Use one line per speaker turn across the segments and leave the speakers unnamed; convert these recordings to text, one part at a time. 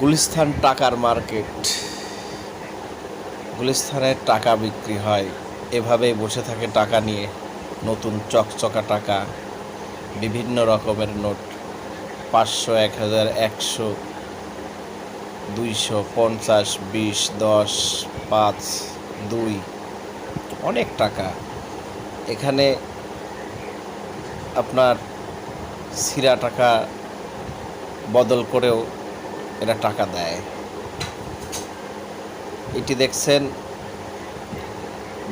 গুলিস্তান টাকার মার্কেট। গুলিস্তানে টাকা বিক্রি হয়। এভাবেই বসে থাকে টাকা নিয়ে। নতুন চকচকা টাকা, বিভিন্ন রকমের নোট। পাঁচশো, এক হাজার, একশো, দুইশো, পঞ্চাশ, বিশ, দশ, পাঁচ, দুই, অনেক টাকা। এখানে আপনার সিরা টাকা বদল করেও এরা টাকা দেয়। এটি দেখছেন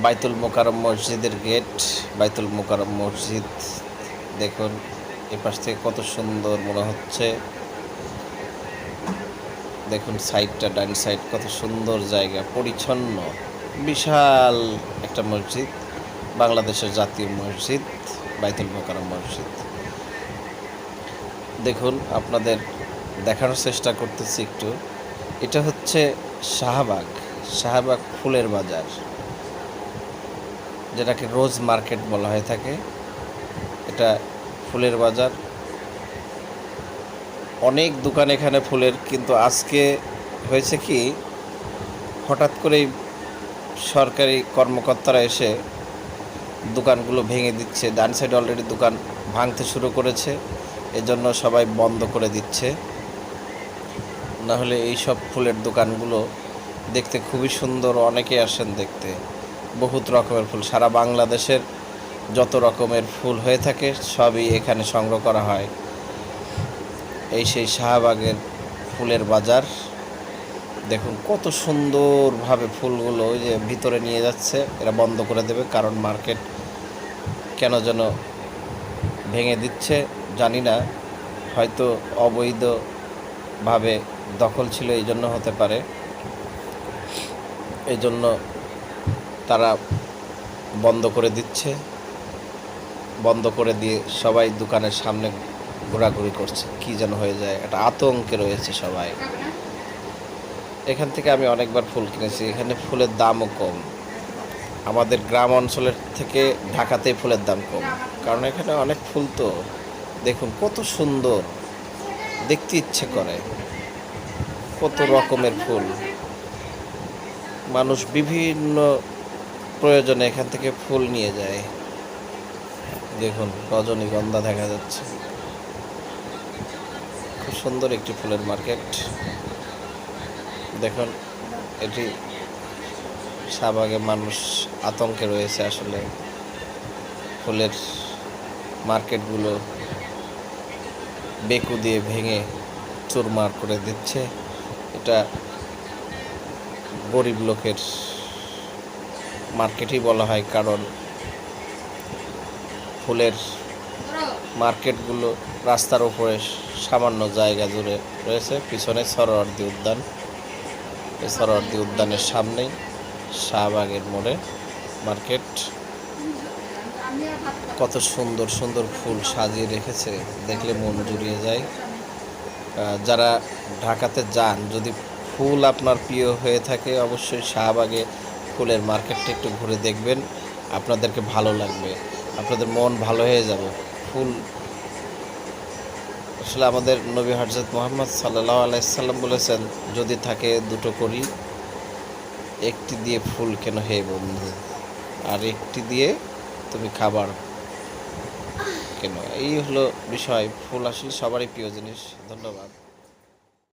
বাইতুল মোকারম মসজিদের গেট। বাইতুল মোকারম মসজিদ, দেখুন, এপাশ থেকে কত সুন্দর মনে হচ্ছে। দেখুন, সাইডটা, ডান সাইড কত সুন্দর জায়গা, পরিচ্ছন্ন, বিশাল একটা মসজিদ, বাংলাদেশের জাতীয় মসজিদ, বাইতুল মোকারম মসজিদ। দেখুন, আপনাদের দেখানোর চেষ্টা করতেছি একটু। এটা হচ্ছে শাহবাগ শাহবাগ ফুলের বাজার, যেটাকে রোজ মার্কেট বলা হয়ে থাকে। এটা ফুলের বাজার। অনেক দোকান এখানে ফুলের, কিন্তু আজকে হয়েছে কি, হঠাৎ করেই সরকারি কর্মকর্তারা এসে দোকানগুলো ভেঙে দিচ্ছে। ডান সাইড অলরেডি দোকান ভাঙতে শুরু করেছে। এজন্য সবাই বন্ধ করে দিচ্ছে। না হলে এই সব ফুলের দোকানগুলো দেখতে খুবই সুন্দর, অনেকে আসেন দেখতে। বহুত রকমের ফুল, সারা বাংলাদেশের যত রকমের ফুল হয়ে থাকে সবই এখানে সংগ্রহ করা হয়। এই সেই শাহবাগের ফুলের বাজার, দেখুন কত সুন্দরভাবে ফুলগুলো ওই যে ভিতরে নিয়ে যাচ্ছে, এরা বন্ধ করে দেবে কারণ মার্কেট কেন যেন ভেঙে দিচ্ছে, জানি না, হয়তো অবৈধভাবে দখল ছিল এই জন্য হতে পারে। এই জন্য তারা বন্ধ করে দিচ্ছে। বন্ধ করে দিয়ে সবাই দোকানের সামনে ঘোরাঘুরি করছে। কি যেন হয়ে যায়, একটা আতঙ্কে রয়েছে সবাই। এখান থেকে আমি অনেকবার ফুল কিনেছি। এখানে ফুলের দামও কম। আমাদের গ্রাম অঞ্চলের থেকে ঢাকাতেই ফুলের দাম কম। কারণ এখানে অনেক ফুল তো। দেখুন, কত সুন্দর। দেখতে ইচ্ছে করে। কত রকমের ফুল। মানুষ বিভিন্ন প্রয়োজনে এখান থেকে ফুল নিয়ে যায়। দেখুন, রজনীগন্ধা দেখা যাচ্ছে। খুব সুন্দর একটি ফুলের মার্কেট। দেখুন, এটি শাহবাগে মানুষ আতঙ্কে রয়েছে আসলে। ফুলের মার্কেটগুলো বেকু দিয়ে ভেঙে চুরমার করে দিচ্ছে। এটা গরিব লোকের মার্কেটই বলা হয়, কারণ ফুলের মার্কেটগুলো রাস্তার উপরে সামান্য জায়গা জুড়ে রয়েছে। পিছনে সরোয়ার্দী উদ্যান। এই সরোয়ার্দী উদ্যানের সামনেই শাহবাগের মোড়ে মার্কেট। কত সুন্দর সুন্দর ফুল সাজিয়ে রেখেছে। দেখলে মন জুড়িয়ে যায়। যারা ঢাকাতে যান, যদি ফুল আপনার প্রিয় হয়ে থাকে, অবশ্যই শাহবাগে ফুলের মার্কেটটা একটু ঘুরে দেখবেন। আপনাদেরকে ভালো লাগবে। আপনাদের মন ভালো হয়ে যাবে। ফুল আসলে আমাদের নবী হজরত মোহাম্মদ সাল্লাহ আলাইসাল্লাম বলেছেন, যদি থাকে দুটো করি, একটি দিয়ে ফুল কেন হে বন্ধু? আর একটি দিয়ে তুমি খাবার কেন? এই হলো বিষয়। ফুল আসলে সবারই প্রিয় জিনিস। ধন্যবাদ।